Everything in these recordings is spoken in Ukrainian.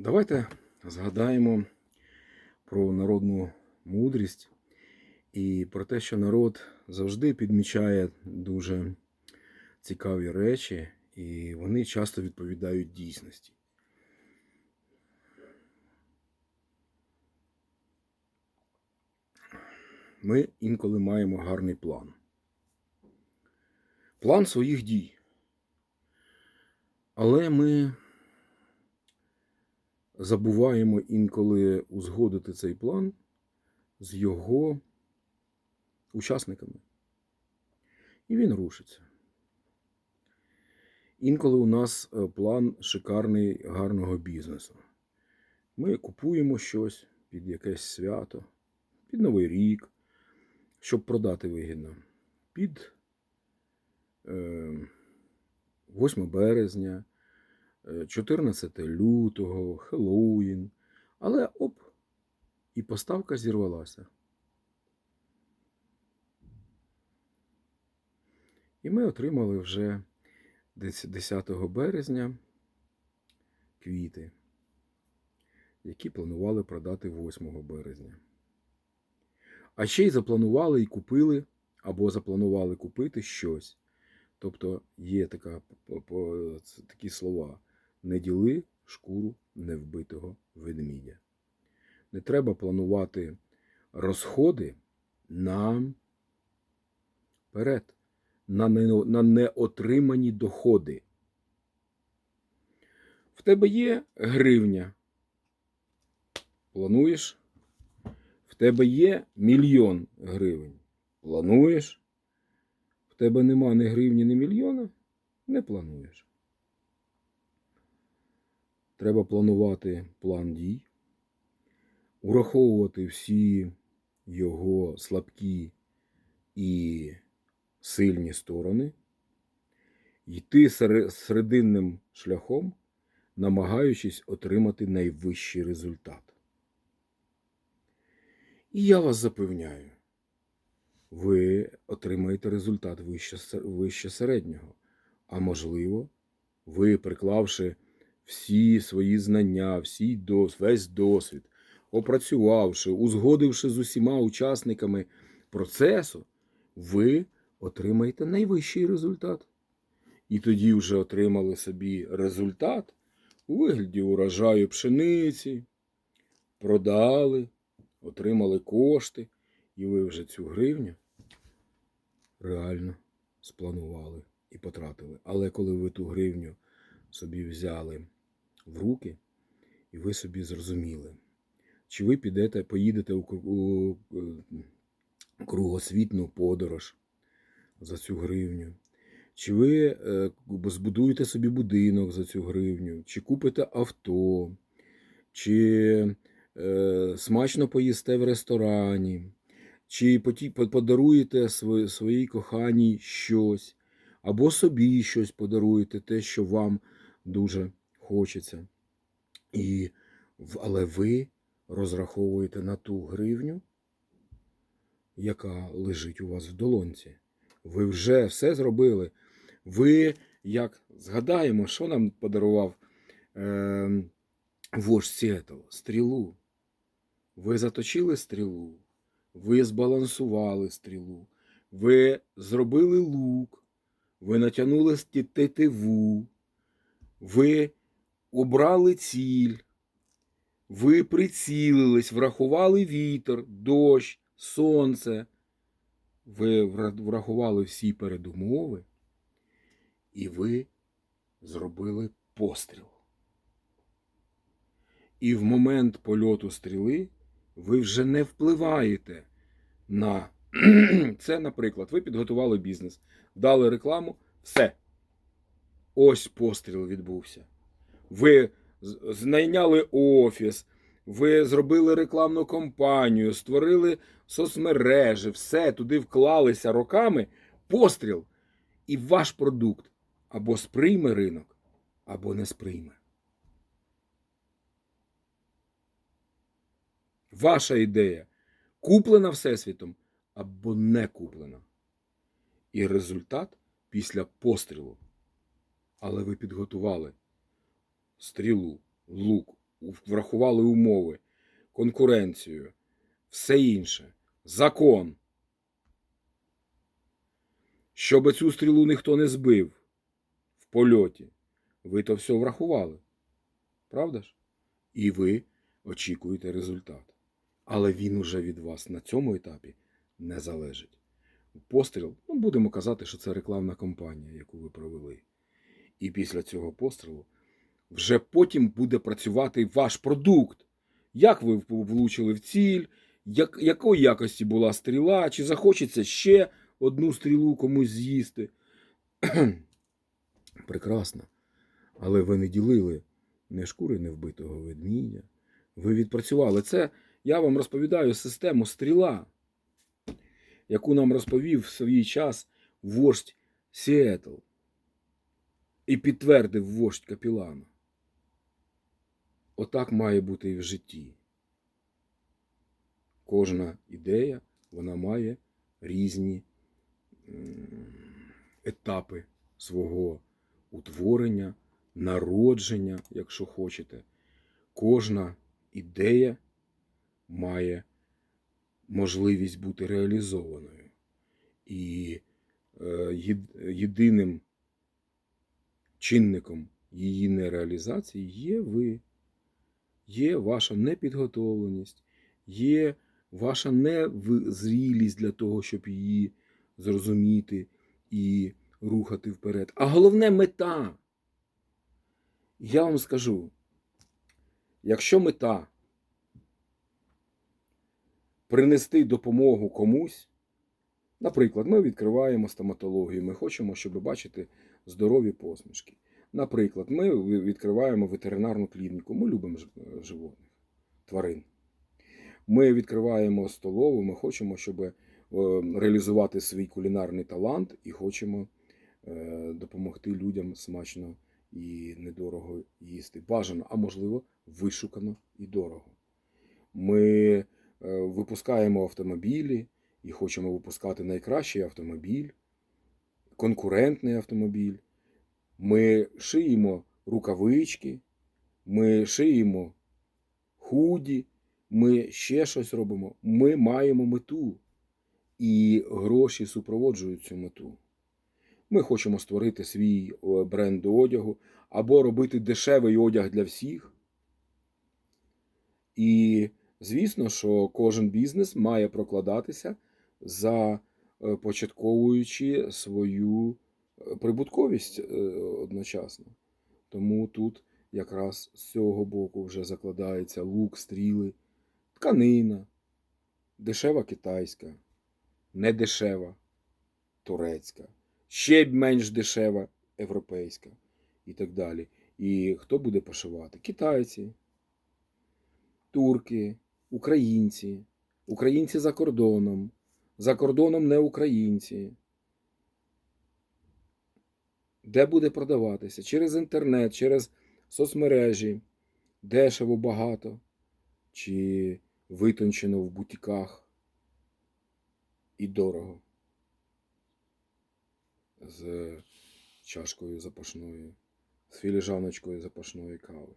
Давайте згадаємо про народну мудрість і про те, що народ завжди підмічає дуже цікаві речі, і вони часто відповідають дійсності. Ми інколи маємо гарний план. План своїх дій. Але ми забуваємо інколи узгодити цей план з його учасниками. І він рушиться. Інколи у нас е, план шикарний гарного бізнесу. Ми купуємо щось під якесь свято, під Новий рік, щоб продати вигідно. Під е, 8 березня, е, 14 лютого, Хеллоуін. Але оп, і поставка зірвалася. І ми отримали вже 10 березня квіти, які планували продати 8 березня. А ще й запланували і купили, або запланували купити щось. Тобто є така, такі слова: не діли шкуру невбитого ведмідя. Не треба планувати розходи на перед, на, на неотримані доходи. В тебе є гривня. Плануєш? В тебе є мільйон гривень. Плануєш? В тебе нема ні гривні, ні мільйона? Не плануєш. Треба планувати план дій, ураховувати всі його слабкі і сильні сторони, йти серединним шляхом, намагаючись отримати найвищий результат. І я вас запевняю, ви отримаєте результат вище, вище середнього. А можливо, ви, приклавши всі свої знання, всі дос, весь досвід, опрацювавши, узгодивши з усіма учасниками процесу, ви отримаєте найвищий результат. І тоді вже отримали собі результат у вигляді урожаю пшениці, продали, отримали кошти, і ви вже цю гривню реально спланували і потратили. Але коли ви ту гривню собі взяли в руки, і ви собі зрозуміли, чи ви підете, поїдете у, е, кругосвітну подорож за цю гривню, чи ви е, збудуєте собі будинок за цю гривню, чи купите авто, чи е, смачно поїсте в ресторані, чи подаруєте своїй коханій щось, або собі щось подаруєте, те, що вам дуже хочеться. І, але ви розраховуєте на ту гривню, яка лежить у вас в долонці. Ви вже все зробили. Ви, як згадаємо, що нам подарував е, вождь Сіетл? Стрілу. Ви заточили стрілу, ви збалансували стрілу, ви зробили лук, ви натягнули тетиву, ви обрали ціль, ви прицілились, врахували вітер, дощ, сонце. Ви врахували всі передумови, і ви зробили постріл. І в момент польоту стріли ви вже не впливаєте на це, наприклад, ви підготували бізнес, дали рекламу, все. Ось постріл відбувся. Ви знайняли офіс, ви зробили рекламну кампанію, створили соцмережі, все туди вклалися роками. Постріл. І ваш продукт або сприйме ринок, або не сприйме. Ваша ідея куплена Всесвітом або не куплена. І результат після пострілу. Але ви підготували стрілу, лук, врахували умови, конкуренцію, все інше, закон. Щоб цю стрілу ніхто не збив в польоті, ви то все врахували. Правда ж? І ви очікуєте результат. Але він уже від вас на цьому етапі не залежить. Постріл, ну будемо казати, що це рекламна кампанія, яку ви провели. І після цього пострілу вже потім буде працювати ваш продукт. Як ви влучили в ціль, як, якої якості була стріла, чи захочеться ще одну стрілу комусь з'їсти. Прекрасно. Але ви не ділили не шкури невбитого ведмідя. Ви відпрацювали. Це я вам розповідаю систему стріла, яку нам розповів в свій час вождь Сіетл. І підтвердив вождь Капілана. Отак має бути і в житті. Кожна ідея, вона має різні етапи свого утворення, народження, якщо хочете. Кожна ідея має можливість бути реалізованою. І е, єдиним чинником її нереалізації є ви, є ваша непідготовленість, є ваша незрілість для того, щоб її зрозуміти і рухати вперед. А головне мета. Я вам скажу, якщо мета принести допомогу комусь, наприклад, ми відкриваємо стоматологію, ми хочемо, щоб бачити здорові посмішки. Наприклад, ми відкриваємо ветеринарну клініку, ми любимо животних, тварин. Ми відкриваємо столову, ми хочемо, щоб е, реалізувати свій кулінарний талант і хочемо е, допомогти людям смачно і недорого їсти. Бажано, а можливо, вишукано і дорого. Ми е, випускаємо автомобілі і хочемо випускати найкращий автомобіль, конкурентний автомобіль. Ми шиємо рукавички, ми шиємо худі, ми ще щось робимо. Ми маємо мету, і гроші супроводжують цю мету. Ми хочемо створити свій бренд одягу або робити дешевий одяг для всіх. І звісно, що кожен бізнес має прокладатися за е, початковуючи свою е, прибутковість е, одночасно. Тому тут якраз з цього боку вже закладається лук, стріли, тканина, дешева китайська, недешева турецька, ще менш дешева європейська і так далі. І хто буде пошивати? Китайці, турки, українці, українці за кордоном, за кордоном не українці. Де буде продаватися? Через інтернет, через соцмережі, дешево багато, чи витончено в бутіках і дорого. З чашкою запашною, з філіжаночкою запашної кави.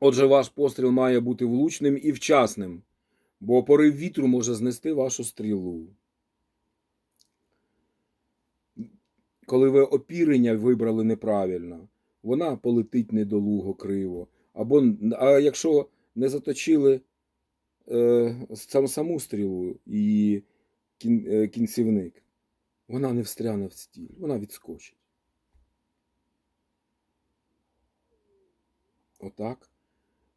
Отже, ваш постріл має бути влучним і вчасним, бо порив вітру може знести вашу стрілу. Коли ви опірення вибрали неправильно, вона полетить недолуго криво. Або, А якщо не заточили е, сам, саму стрілу і кін, е, кінцівник, вона не встряне в стіль, вона відскочить. Отак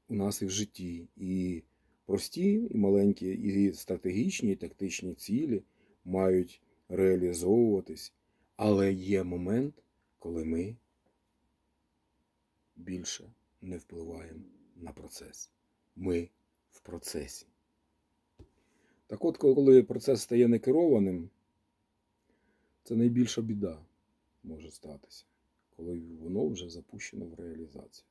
у нас і в житті. І прості, і маленькі, і стратегічні, і тактичні цілі мають реалізовуватись. Але є момент, коли ми більше не впливаємо на процес. Ми в процесі. Так от, коли процес стає некерованим, це найбільша біда може статися, коли воно вже запущено в реалізацію.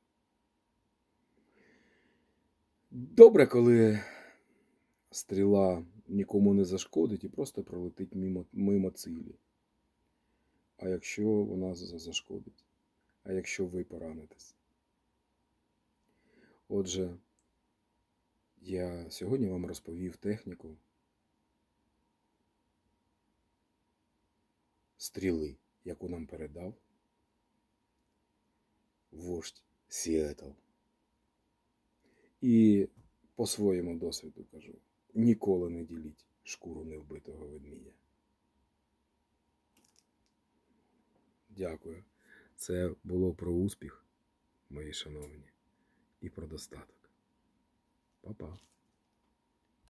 Добре, коли стріла нікому не зашкодить і просто пролетить мимо, мимо цілі. А якщо вона зашкодить? а якщо ви поранитесь. Отже, я сьогодні вам розповів техніку стріли, яку нам передав вождь Сіетл. І по своєму досвіду кажу: ніколи не діліть шкуру невбитого ведмідя. Дякую. Це було про успіх, мої шановні, і про достаток. Па-па.